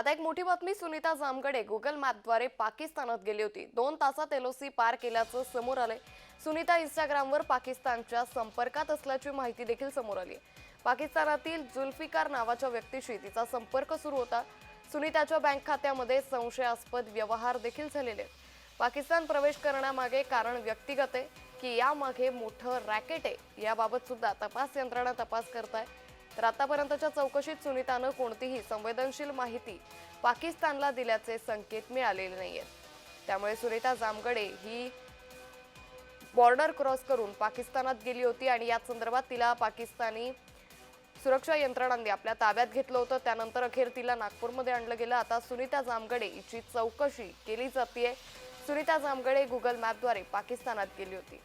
आता एक मोठी बातमी सुनीता जामगडे गुगल मॅपद्वारे पाकिस्तानात गेली होती. दोन तासात एलओसी पार केल्याचं समोर आलंय. सुनीता इंस्टाग्रामवर पाकिस्तानच्या संपर्कात असल्याची माहिती देखील समोर आली पाकिस्तानातील जुल्फिकार नावाच्या व्यक्तीशी तिचा संपर्क सुरू होता. सुनीताच्या बँक खात्यामध्ये संशयास्पद व्यवहार देखील झालेले पाकिस्तान प्रवेश करण्यामागे कारण व्यक्तिगत आहे की यामागे मोठं रॅकेट आहे याबाबत सुद्धा तपास यंत्रणा तपास करत आहे तर आतापर्यंतच्या चौकशीत सुनीतानं कोणतीही संवेदनशील माहिती पाकिस्तानला दिल्याचे संकेत मिळालेले नाहीयेत. त्यामुळे सुनीता जामगडे ही बॉर्डर क्रॉस करून पाकिस्तानात गेली होती आणि या संदर्भात तिला पाकिस्तानी सुरक्षा यंत्रणांनी आपल्या ताब्यात घेतलं होतं. त्यानंतर अखेर तिला नागपूरमध्ये आणलं गेलं. आता सुनीता जामगडे हिची चौकशी केली जाते सुनीता जामगडे गुगल मॅपद्वारे पाकिस्तानात गेली होती.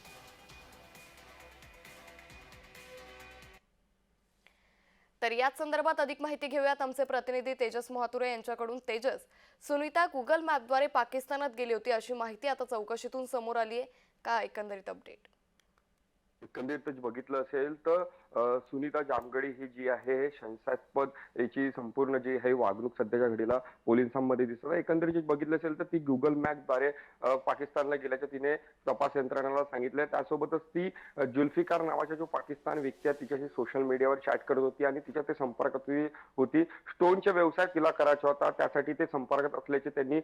तर याच संदर्भात अधिक माहिती घेऊयात आमचे प्रतिनिधी तेजस महातुरे यांच्याकडून. तेजस सुनीता गुगल मॅपद्वारे पाकिस्तानात गेली होती अशी माहिती आता चौकशीतून समोर आली आहे का एकंदरीत अपडेट एकंदरीत बघितलं असेल तर सुनीता जामगडी ही जी आहे शंसास्पद याची संपूर्ण जी आहे वागणूक सध्याच्या घडीला पोलिसांमध्ये दिसत आहे. एकंदरीत बघितलं असेल तर ती गुगल मॅपद्वारे पाकिस्तानला गेल्याच्या तिने तपास यंत्रणाला सांगितलं त्यासोबतच ती जुल्फिकार नावाचा जो पाकिस्तान व्यक्ती आहे तिच्याशी सोशल मीडियावर चॅट करत होती आणि तिच्या ते संपर्कात ती होती. स्टोनचा व्यवसाय तिला करायचा होता. त्यासाठी ते संपर्कात असल्याचे त्यांनी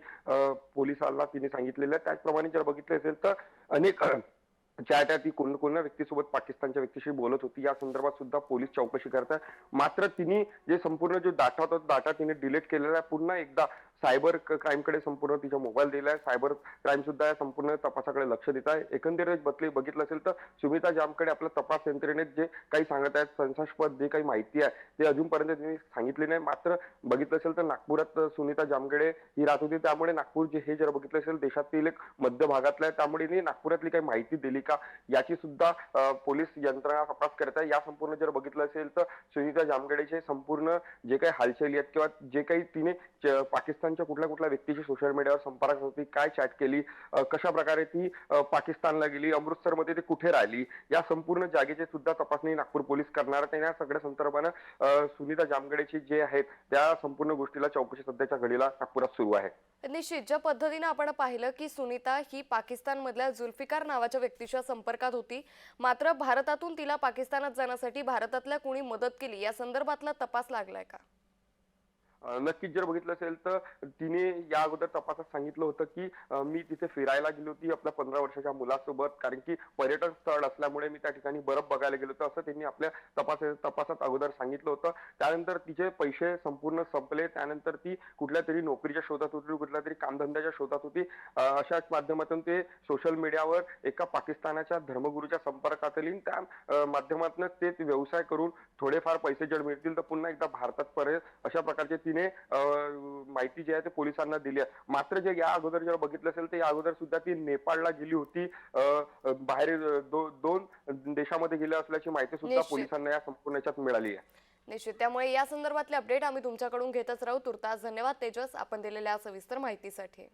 पोलिसांना तिने सांगितलेलं आहे. त्याचप्रमाणे जर बघितलं असेल तर अनेक ज्या त्या ती कोण कोणत्या व्यक्तीसोबत पाकिस्तानच्या व्यक्तीशी बोलत होती या संदर्भात सुद्धा पोलीस चौकशी करतात मात्र तिने जे संपूर्ण जो डाटा होता डाटा तिने डिलीट केलेला आहे. पुन्हा एकदा सायबर क्राईमकडे संपूर्ण तिचा मोबाईल दिलाय. सायबर क्राईम सुद्धा या संपूर्ण तपासाकडे लक्ष देत आहे. एकंदरीत बदली बघितलं असेल तर सुमिता जामकडे आपल्या तपास यंत्रणेत जे काही सांगत आहेत संशयास्पद जे काही माहिती आहे ते अजूनपर्यंत त्यांनी सांगितली नाही. मात्र बघितलं असेल तर नागपुरात सुनीता जामगडे ही राहत होती. त्यामुळे नागपूर जे हे जर बघितलं असेल देशातील एक मध्य भागातलं आहे. त्यामुळे नागपुरातली काही माहिती दिली का? याची सुद्धा पोलीस यंत्रणा तपास करत आहे. या संपूर्ण जर बघितलं असेल तर सुनीता जामगडेचे संपूर्ण जे काही हालचाली आहेत किंवा जे काही तिने पाकिस्तान पाकिस्तानच्या कुठल्या कुठल्या व्यक्तीशी सोशल मीडियावर संपर्क होती काय चॅट केली कशा प्रकारे ती पाकिस्तानला गेली अमृतसरमध्ये ती कुठे राहिली या संपूर्ण जागेची सुद्धा तपासणी नागपूर पोलीस करणार आहेत. या सगळ्या संदर्भानं सुनीता जामगडेची जे आहेत त्या संपूर्ण गोष्टीला चौकशी सध्याच्या घडीला नागपुरात सुरू आहे. निश्चित. ज्या पद्धतीने आपण पाहिलं की सुनीता ही पाकिस्तानमधल्या जुल्फिकार नावाच्या व्यक्तीच्या संपर्कात होती मात्र भारतातून तिला पाकिस्तानात जाण्यासाठी भारतातल्या कुणी मदत केली या संदर्भातला तपास लागलाय का? नक्कीच जर बघितलं असेल तर तिने या अगोदर तपासात सांगितलं होतं की मी तिथे फिरायला गेली होती आपल्या पंधरा वर्षाच्या मुलासोबत कारण की पर्यटन स्थळ असल्यामुळे मी त्या ठिकाणी बरफ बघायला गेलो होतो असं त्यांनी आपल्या तपास तपासात अगोदर सांगितलं होतं. त्यानंतर तिचे पैसे संपूर्ण संपले त्यानंतर ती कुठल्या तरी नोकरीच्या शोधात होती कुठल्या तरी कामधंद्याच्या शोधात होती. अशाच माध्यमातून ते सोशल मीडियावर एका पाकिस्तानाच्या धर्मगुरूच्या संपर्कात येईल त्या माध्यमातून ते ते व्यवसाय करून थोडेफार पैसे जर मिळतील तर पुन्हा एकदा भारतात परत अशा प्रकारचे तिने अं, माहिती जी आहे ते पोलिसांना दिली आहे. मात्र जे या अगोदर जर बघितलं असेल तर या अगोदर सुद्धा ती नेपाळला गेली होती. बाहेर दो- दोन देशामध्ये गेल्या असल्याची माहिती सुद्धा. पोलिसांना या संपूर्ण याच्यात मिळाली आहे. निश्चित. त्यामुळे या संदर्भातले अपडेट आम्ही तुमच्याकडून घेतच राहू. तुर्तास धन्यवाद तेजस. आपण दिलेल्या सविस्तर माहितीसाठी.